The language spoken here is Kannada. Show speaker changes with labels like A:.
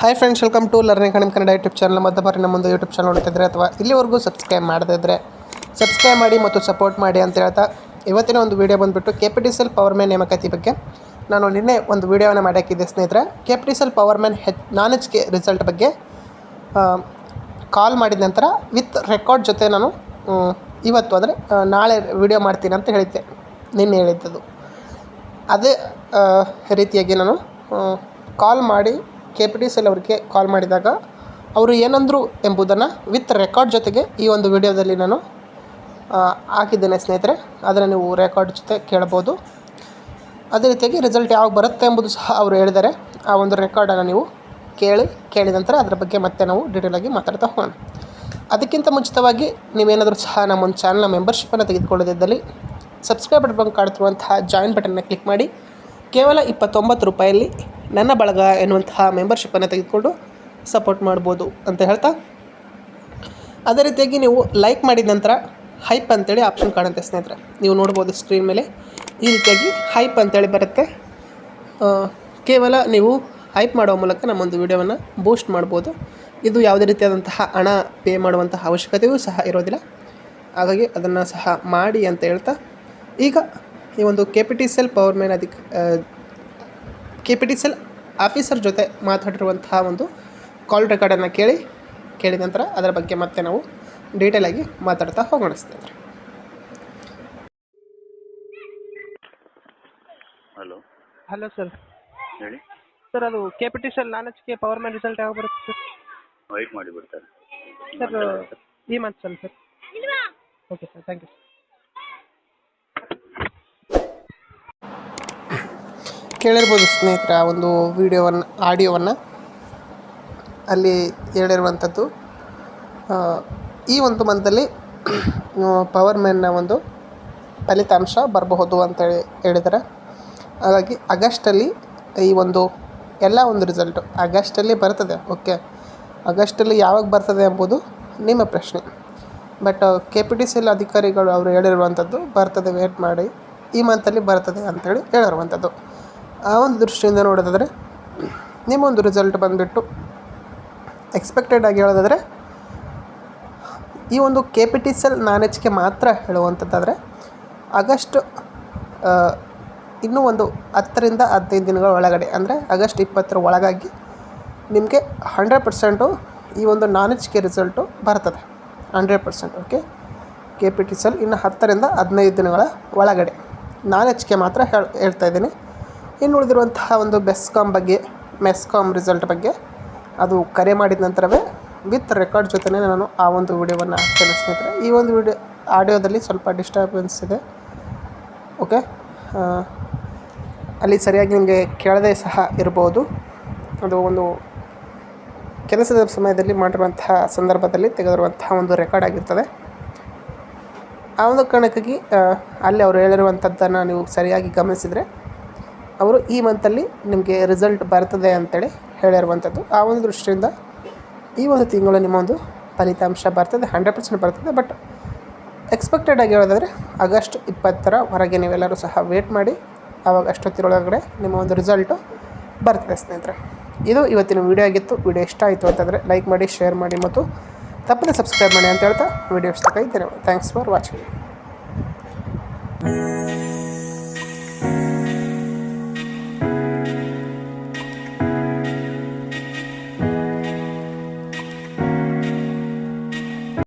A: Hi friends welcome to learning ಕಣಿಮ್ Kannada YouTube channel ಮತ್ತೆ ಬಾರಿ ನಮ್ಮೊಂದು ಯೂಟ್ಯೂಬ್ ಚಾನಲ್ ನೋಡ್ತಿದ್ರೆ ಅಥವಾ ಇಲ್ಲಿವರೆಗೂ ಸಬ್ಸ್ಕ್ರೈಬ್ ಮಾಡದೇ ಇದ್ದರೆ ಸಬ್ಸ್ಕ್ರೈಬ್ ಮಾಡಿ ಮತ್ತು ಸಪೋರ್ಟ್ ಮಾಡಿ ಅಂತ ಹೇಳ್ತಾ ಇವತ್ತಿನ ಒಂದು ವಿಡಿಯೋ ಬಂದುಬಿಟ್ಟು K P T C L power man ನೇಮಕಾತಿ ಬಗ್ಗೆ. ನಾನು ನಿನ್ನೆ ಒಂದು ವೀಡಿಯೋನ ಮಾಡಾಕಿದ್ದೆ ಸ್ನೇಹಿತರೆ. K P T C L power man H non K result ಬಗ್ಗೆ ಕಾಲ್ ಮಾಡಿದ ನಂತರ ವಿತ್ ರೆಕಾರ್ಡ್ ಜೊತೆ ನಾನು ಇವತ್ತು ಅಂದರೆ ನಾಳೆ ವಿಡಿಯೋ ಮಾಡ್ತೀನಿ ಅಂತ ಹೇಳಿದ್ದೆ. ನಿನ್ನೆ ಹೇಳಿದ್ದದು. ಅದೇ ರೀತಿಯಾಗಿ ನಾನು ಕಾಲ್ ಮಾಡಿ K P T C L ಅವರಿಗೆ ಕಾಲ್ ಮಾಡಿದಾಗ ಅವರು ಏನಂದರು ಎಂಬುದನ್ನು ವಿತ್ ರೆಕಾರ್ಡ್ ಜೊತೆಗೆ ಈ ಒಂದು ವಿಡಿಯೋದಲ್ಲಿ ನಾನು ಹಾಕಿದ್ದೇನೆ ಸ್ನೇಹಿತರೆ. ಅದನ್ನು ನೀವು ರೆಕಾರ್ಡ್ ಜೊತೆ ಕೇಳ್ಬೋದು. ಅದೇ ರೀತಿಯಾಗಿ ರಿಸಲ್ಟ್ ಯಾವಾಗ ಬರುತ್ತೆ ಎಂಬುದು ಸಹ ಅವರು ಹೇಳಿದ್ದಾರೆ. ಆ ಒಂದು ರೆಕಾರ್ಡನ್ನು ನೀವು ಕೇಳಿ, ಕೇಳಿದ ನಂತರ ಅದರ ಬಗ್ಗೆ ಮತ್ತೆ ನಾವು ಡೀಟೇಲಾಗಿ ಮಾತಾಡ್ತಾ ಹೋಗೋಣ. ಅದಕ್ಕಿಂತ ಮುಂಚಿತವಾಗಿ ನೀವೇನಾದರೂ ಸಹ ನಮ್ಮ ಒಂದು ಚಾನಲ್ನ ಮೆಂಬರ್ಶಿಪ್ಪನ್ನು ತೆಗೆದುಕೊಳ್ಳದಿದ್ದಲ್ಲಿ ಸಬ್ಸ್ಕ್ರೈಬ್ ಬಟನ್ ಕಾಡ್ತಿರುವಂತಹ ಜಾಯಿನ್ ಬಟನ್ನ ಕ್ಲಿಕ್ ಮಾಡಿ. ಕೇವಲ ಇಪ್ಪತ್ತೊಂಬತ್ತು ರೂಪಾಯಲ್ಲಿ ನನ್ನ ಬಳಗ ಎನ್ನುವಂತಹ ಮೆಂಬರ್ಶಿಪ್ಪನ್ನು ತೆಗೆದುಕೊಂಡು ಸಪೋರ್ಟ್ ಮಾಡ್ಬೋದು ಅಂತ ಹೇಳ್ತಾ. ಅದೇ ರೀತಿಯಾಗಿ ನೀವು ಲೈಕ್ ಮಾಡಿದ ನಂತರ ಹೈಪ್ ಅಂತೇಳಿ ಆಪ್ಷನ್ ಕಾಣುತ್ತೆ ಸ್ನೇಹಿತರೆ. ನೀವು ನೋಡ್ಬೋದು ಸ್ಕ್ರೀನ್ ಮೇಲೆ. ಈ ರೀತಿಯಾಗಿ ಹೈಪ್ ಅಂತೇಳಿ ಬರುತ್ತೆ. ಕೇವಲ ನೀವು ಹೈಪ್ ಮಾಡುವ ಮೂಲಕ ನಮ್ಮೊಂದು ವಿಡಿಯೋವನ್ನು ಬೂಸ್ಟ್ ಮಾಡ್ಬೋದು. ಇದು ಯಾವುದೇ ರೀತಿಯಾದಂತಹ ಹಣ ಪೇ ಮಾಡುವಂತಹ ಅವಶ್ಯಕತೆಯೂ ಸಹ ಇರೋದಿಲ್ಲ. ಹಾಗಾಗಿ ಅದನ್ನು ಸಹ ಮಾಡಿ ಅಂತ ಹೇಳ್ತಾ. ಈಗ ಈ ಒಂದು K P T cell power man ಅಧಿಕ K P T C L officer ಜೊತೆ ಮಾತಾಡಿರುವಂತಹ ಒಂದು ಕಾಲ್ ರೆಕಾರ್ಡನ್ನು ಕೇಳಿ ಕೇಳಿದ ನಂತರ ಅದರ ಬಗ್ಗೆ ಮತ್ತೆ ನಾವು ಡೀಟೇಲ್ ಆಗಿ ಮಾತಾಡ್ತಾ ಹೋಗೋಣ ಸ್ನೇಹಿತರೆ.
B: ಹಲೋ
A: ಹಲೋ ಸರ್
B: ಹೇಳಿ.
A: ಸರ್ ಅದು K P T cell non H K power man result ಯಾವಾಗ ಬರುತ್ತೆ
B: ವೈಟ್ ಮಾಡಿ ಬಿಡ್ತಾರೆ
A: ಸರ್ ಸರ್ ಈ month sir sir okay sir thank you ಕೇಳಿರ್ಬೋದು ಸ್ನೇಹಿತರ ಒಂದು ವಿಡಿಯೋವನ್ನು, ಆಡಿಯೋವನ್ನು. ಅಲ್ಲಿ ಹೇಳಿರುವಂಥದ್ದು ಈ ಒಂದು ಮಂತಲ್ಲಿ ಪವರ್ ಮ್ಯಾನ್ನ ಒಂದು ಫಲಿತಾಂಶ ಬರಬಹುದು ಅಂತೇಳಿ ಹೇಳಿದ್ದಾರೆ. ಹಾಗಾಗಿ ಆಗಸ್ಟಲ್ಲಿ ಈ ಒಂದು ಎಲ್ಲ ಒಂದು ರಿಸಲ್ಟು ಆಗಸ್ಟಲ್ಲಿ ಬರ್ತದೆ ಓಕೆ ಆಗಸ್ಟಲ್ಲಿ ಯಾವಾಗ ಬರ್ತದೆ ಎಂಬುದು ನಿಮ್ಮ ಪ್ರಶ್ನೆ. But K P T C ಅಧಿಕಾರಿಗಳು ಅವರು ಹೇಳಿರುವಂಥದ್ದು ಬರ್ತದೆ ವೇಟ್ ಮಾಡಿ. ಈ ಮಂತಲ್ಲಿ ಬರ್ತದೆ ಅಂತೇಳಿ ಹೇಳಿರುವಂಥದ್ದು. ಆ ಒಂದು ದೃಷ್ಟಿಯಿಂದ ನೋಡೋದಾದರೆ ನಿಮ್ಮೊಂದು ರಿಸಲ್ಟ್ ಬಂದುಬಿಟ್ಟು ಎಕ್ಸ್ಪೆಕ್ಟೆಡ್ ಆಗಿ ಹೇಳೋದಾದರೆ, ಈ ಒಂದು K P T cell non H K ಮಾತ್ರ ಹೇಳುವಂಥದ್ದಾದರೆ, ಆಗಸ್ಟ್ ಇನ್ನೂ ಒಂದು ಹತ್ತರಿಂದ ಹದಿನೈದು ದಿನಗಳ ಒಳಗಡೆ, ಅಂದರೆ ಆಗಸ್ಟ್ ಇಪ್ಪತ್ತರ ಒಳಗಾಗಿ ನಿಮಗೆ ಹಂಡ್ರೆಡ್ ಪರ್ಸೆಂಟು ಈ ಒಂದು ನಾನ್ ಎಚ್ ಕೆ ರಿಸಲ್ಟು ಬರ್ತದೆ. Hundred percent okay K P T cell ಇನ್ನು ಹತ್ತರಿಂದ ಹದಿನೈದು ದಿನಗಳ ಒಳಗಡೆ. ನಾನ್ ಎಚ್ ಕೆ ಮಾತ್ರ ಹೇಳ್, ಹೇಳ್ತಾ ಇದ್ದೀನಿ. ಇನ್ನು ಉಳಿದಿರುವಂತಹ ಒಂದು ಬೆಸ್ಕಾಮ್ ಬಗ್ಗೆ ಮೆಸ್ಕಾಮ್ ರಿಸಲ್ಟ್ ಬಗ್ಗೆ ಅದು ಕರೆ ಮಾಡಿದ ನಂತರವೇ ವಿತ್ ರೆಕಾರ್ಡ್ ಜೊತೆನೇ ನಾನು ಆ ಒಂದು ವಿಡಿಯೋವನ್ನು ಹಾಕ್ತೇನೆ ಈ ಒಂದು ವಿಡಿಯೋ, ಆಡಿಯೋದಲ್ಲಿ ಸ್ವಲ್ಪ ಡಿಸ್ಟರ್ಬೆನ್ಸ್ ಇದೆ. ಓಕೆ ಅಲ್ಲಿ ಸರಿಯಾಗಿ ನಿಮಗೆ ಕೇಳದೇ ಸಹ ಇರ್ಬೋದು ಅದು ಒಂದು ಕೆಲಸದ ಸಮಯದಲ್ಲಿ ಮಾಡಿರುವಂತಹ ಸಂದರ್ಭದಲ್ಲಿ ತೆಗೆದಿರುವಂತಹ ಒಂದು ರೆಕಾರ್ಡ್ ಆಗಿರ್ತದೆ. ಆ ಒಂದು ಕಾರಣಕ್ಕಾಗಿ ಅಲ್ಲಿ ಅವರು ಹೇಳಿರುವಂಥದ್ದನ್ನು ನೀವು ಸರಿಯಾಗಿ ಗಮನಿಸಿದರೆ ಅವರು ಈ ಮಂತಲ್ಲಿ ನಿಮಗೆ ರಿಸಲ್ಟ್ ಬರ್ತದೆ ಅಂತೇಳಿ ಹೇಳಿರುವಂಥದ್ದು. ಆ ಒಂದು ದೃಷ್ಟಿಯಿಂದ ಈ ಒಂದು ತಿಂಗಳು ನಿಮ್ಮ ಒಂದು ಫಲಿತಾಂಶ ಬರ್ತದೆ ಹಂಡ್ರೆಡ್ ಪರ್ಸೆಂಟ್ ಬರ್ತದೆ. ಬಟ್ ಎಕ್ಸ್ಪೆಕ್ಟೆಡ್ ಆಗಿ ಹೇಳೋದಾದರೆ ಆಗಸ್ಟ್ ಇಪ್ಪತ್ತರ ಹೊರಗೆ ನೀವೆಲ್ಲರೂ ಸಹ ವೇಟ್ ಮಾಡಿ. ಆವಾಗ ಅಷ್ಟೊತ್ತಿರೊಳಗಡೆ ನಿಮ್ಮ ಒಂದು ರಿಸಲ್ಟು ಬರ್ತದೆ ಸ್ನೇಹಿತರೆ. ಇದು ಇವತ್ತಿನ ವಿಡಿಯೋ ಆಗಿತ್ತು. ವೀಡಿಯೋ ಇಷ್ಟ ಆಯಿತು ಅಂತಂದರೆ ಲೈಕ್ ಮಾಡಿ ಶೇರ್ ಮಾಡಿ ಮತ್ತು ತಪ್ಪದೆ ಸಬ್ಸ್ಕ್ರೈಬ್ ಮಾಡಿ ಅಂತ ಹೇಳ್ತಾ ವೀಡಿಯೋ ಇಷ್ಟ ಧನ್ಯವಾದ ಥ್ಯಾಂಕ್ಸ್ ಫಾರ್ ವಾಚಿಂಗ್